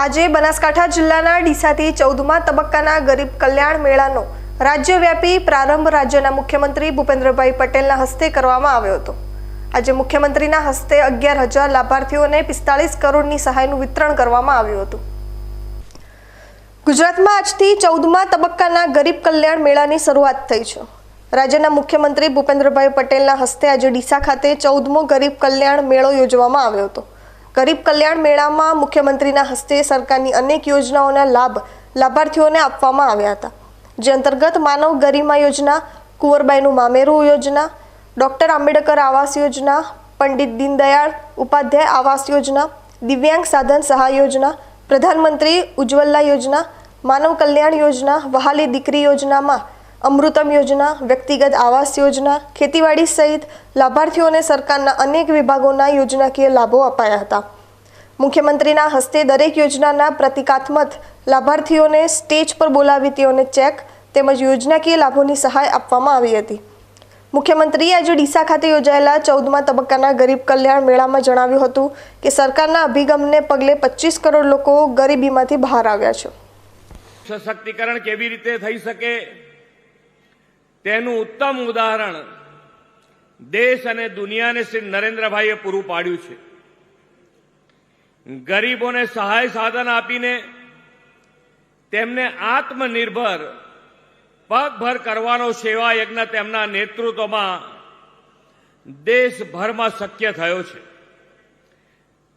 આજે બનાસકાંઠા જિલ્લાના ડીસાથી ચૌદમા તબક્કાના ગરીબ કલ્યાણ મેળાનો રાજ્યવ્યાપી પ્રારંભ રાજ્યના મુખ્યમંત્રી ભૂપેન્દ્રભાઈ પટેલના હસ્તે કરવામાં આવ્યો હતો. આજે મુખ્યમંત્રીના હસ્તે અગિયાર હજાર લાભાર્થીઓને પિસ્તાળીસ કરોડની સહાયનું વિતરણ કરવામાં આવ્યું હતું. ગુજરાતમાં આજથી ચૌદમા તબક્કાના ગરીબ કલ્યાણ મેળાની શરૂઆત થઈ છે. રાજ્યના મુખ્યમંત્રી ભૂપેન્દ્રભાઈ પટેલના હસ્તે આજે ડીસા ખાતે ચૌદમો ગરીબ કલ્યાણ મેળો યોજવામાં આવ્યો હતો. ગરીબ કલ્યાણ મેળામાં મુખ્યમંત્રીના હસ્તે સરકારની અનેક યોજનાઓના લાભ લાભાર્થીઓને આપવામાં આવ્યા હતા. જે અંતર્ગત માનવ ગરિમા યોજના, કુંવરબાઈનું મામેરું યોજના, ડૉક્ટર આંબેડકર આવાસ યોજના, પંડિત દીનદયાળ ઉપાધ્યાય આવાસ યોજના, દિવ્યાંગ સાધન સહાય યોજના, પ્રધાનમંત્રી ઉજ્જવલા યોજના, માનવ કલ્યાણ યોજના, વહાલી દીકરી યોજનામાં અમૃતમ યોજના, વ્યક્તિગત આવાસ યોજના, ખેતીવાડી સહિત લાભાર્થીઓને સરકારના અનેક વિભાગોના યોજનાકીય લાભો અપાયા હતા. મુખ્યમંત્રીના હસ્તે દરેક યોજનાના પ્રતિકાત્મક લાભાર્થીઓને સ્ટેજ પર બોલાવી તેઓને ચેક તેમજ યોજનાકીય લાભોની સહાય આપવામાં આવી હતી. મુખ્યમંત્રીએ આજે ડીસા ખાતે યોજાયેલા ચૌદમા તબક્કાના ગરીબ કલ્યાણ મેળામાં જણાવ્યું હતું કે સરકારના અભિગમને પગલે પચીસ કરોડ લોકો ગરીબીમાંથી બહાર આવ્યા છે. સશક્તિકરણ કેવી રીતે થઈ શકે? તેનું ઉત્તમ ઉદાહરણ દેશ અને દુનિયાને શ્રી નરેન્દ્રભાઈએ પૂરું પાડ્યું છે. ગરીબોને સહાય સાધન આપીને તેમને આત્મનિર્ભર, પગભર કરવાનો સેવા યજ્ઞ તેમના નેતૃત્વમાં દેશભરમાં શક્ય થયો છે.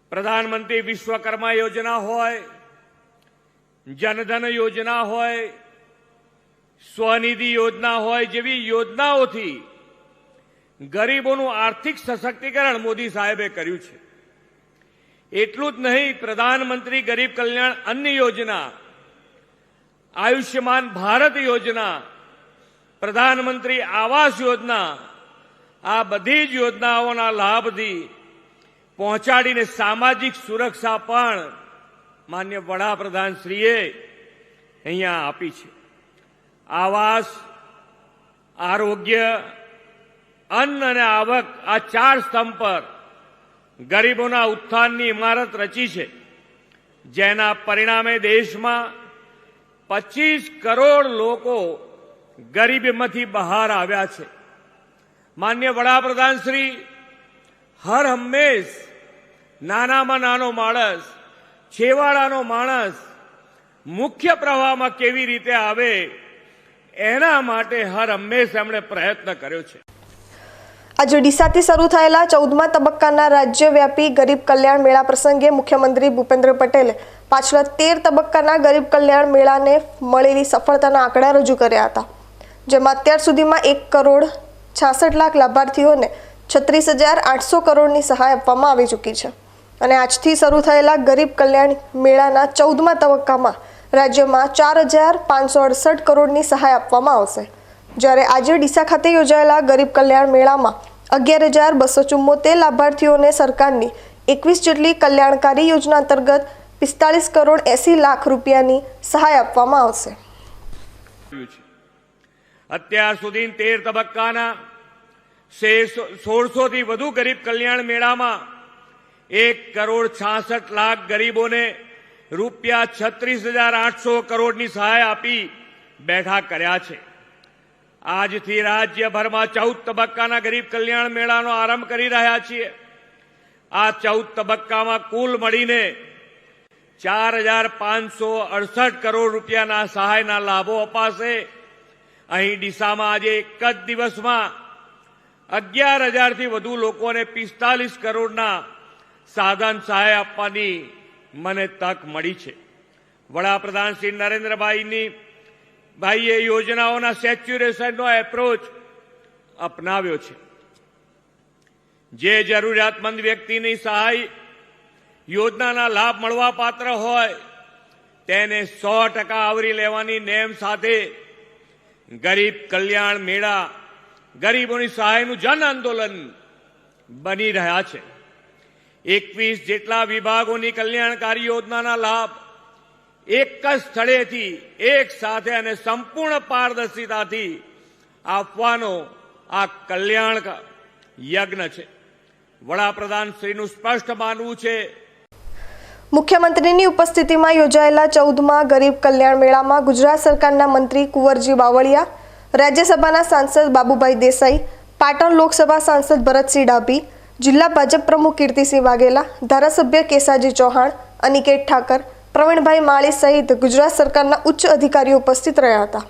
પ્રધાનમંત્રી વિશ્વકર્મા યોજના હોય, જનધન યોજના હોય સ્વનિધિ યોજના હોય જેવી યોજનાઓથી ગરીબોનું આર્થિક સશક્તિકરણ મોદી સાહેબે કર્યું છે. એટલું જ નહીં, પ્રધાનમંત્રી ગરીબ કલ્યાણ અન્ન યોજના, આયુષ્યમાન ભારત યોજના, પ્રધાનમંત્રી આવાસ યોજના, આ બધી જ યોજનાઓના લાભથી પહોંચાડીને સામાજિક સુરક્ષા પણ માન્ય વડાપ્રધાન શ્રીએ અહીંયા આપી છે. આવાસ, આરોગ્ય, અન્ન અને આવક આ ચાર સ્તંભ પર ગરીબોના ઉત્થાનની ઇમારત રચી છે. જેના પરિણામે દેશમાં પચીસ કરોડ લોકો ગરીબીમાંથી બહાર આવ્યા છે. માન્ય વડાપ્રધાન શ્રી હર હંમેશ નાનામાં નાનો માણસ, છેવાડાનો માણસ મુખ્ય પ્રવાહમાં કેવી રીતે આવે એના માટે હર હંમેશ એમણે પ્રયત્ન કર્યો છે. આજે ડીસાથી શરૂ થયેલા ચૌદમા તબક્કાના રાજ્યવ્યાપી ગરીબ કલ્યાણ મેળા પ્રસંગે મુખ્યમંત્રી ભૂપેન્દ્ર પટેલે પાછલા તેર તબક્કાના ગરીબ કલ્યાણ મેળાને મળેલી સફળતાના આંકડા રજૂ કર્યા હતા, જેમાં અત્યાર સુધીમાં એક કરોડ છાસઠ લાખ લાભાર્થીઓને છત્રીસ હજાર આઠસો કરોડની સહાય આપવામાં આવી ચૂકી છે. અને આજથી શરૂ થયેલા ગરીબ કલ્યાણ મેળાના ચૌદમા તબક્કામાં રાજ્યમાં ચાર હજાર પાંચસો અડસઠ કરોડની સહાય આપવામાં આવશે. જ્યારે આજે ડીસા ખાતે યોજાયેલા ગરીબ કલ્યાણ મેળામાં અગિયાર હજાર બસો ચુમ્મોતેર લાભાર્થીઓને સરકારની એકવીસ જેટલી કલ્યાણકારી યોજના અંતર્ગત પિસ્તાળીસ કરોડ એસી લાખ રૂપિયાની સહાય આપવામાં આવશે. અત્યાર સુધી તેર તબક્કાના સોળસો થી વધુ ગરીબ કલ્યાણ મેળામાં એક કરોડ છાસઠ લાખ ગરીબોને રૂપિયા છત્રીસ હજાર આઠસો કરોડની સહાય આપી બેઠા કર્યા છે. આજથી રાજ્યભરમાં ચૌદ તબક્કાના ગરીબ કલ્યાણ મેળાનો આરંભ કરી રહ્યા છીએ. આ ચૌદ તબક્કામાં કુલ મળીને ચાર હજાર પાંચસો અડસઠ કરોડ રૂપિયાના સહાયના લાભો અપાશે. અહીં ડીસામાં આજે એક જ દિવસમાં અગિયાર હજારથી વધુ લોકોને પિસ્તાલીસ કરોડના સાધન સહાય આપવાની મને તક મળી છે. વડાપ્રધાન શ્રી નરેન્દ્રભાઈની ભાઈએ યોજનાઓના સેચ્યુરેશનનો એપ્રોચ અપનાવ્યો છે. જે જરૂરિયાતમંદ વ્યક્તિની સહાય, યોજનાના લાભ મળવા પાત્ર હોય, તેને સો ટકા આવરી લેવાની નેમ સાથે ગરીબ કલ્યાણ મેળા ગરીબોની સહાયનું જન આંદોલન બની રહ્યા છે. એકવીસ જેટલા વિભાગોની કલ્યાણકારી યોજનાના લાભ એક જ સ્થળેથી એક સાથે અને સંપૂર્ણ પારદર્શિતાથી આપવાનો આ કલ્યાણ યજ્ઞ છે. વડાપ્રધાન શ્રીનું સ્પષ્ટ માનવું છે. મુખ્યમંત્રીની ઉપસ્થિતિમાં યોજાયેલા ચૌદમાં ગરીબ કલ્યાણ મેળામાં ગુજરાત સરકારના મંત્રી કુંવરજી બાવળિયા, રાજ્યસભાના સાંસદ બાબુભાઈ દેસાઈ, પાટણ લોકસભા સાંસદ ભરતસિંહ ડાભી જિલ્લા ભાજપ પ્રમુખ કીર્તિસિંહ વાઘેલા, ધારાસભ્ય કેસાજી ચૌહાણ, અનિકેત ઠાકર, પ્રવીણભાઈ માળી સહિત ગુજરાત સરકારના ઉચ્ચ અધિકારીઓ ઉપસ્થિત રહ્યા હતા.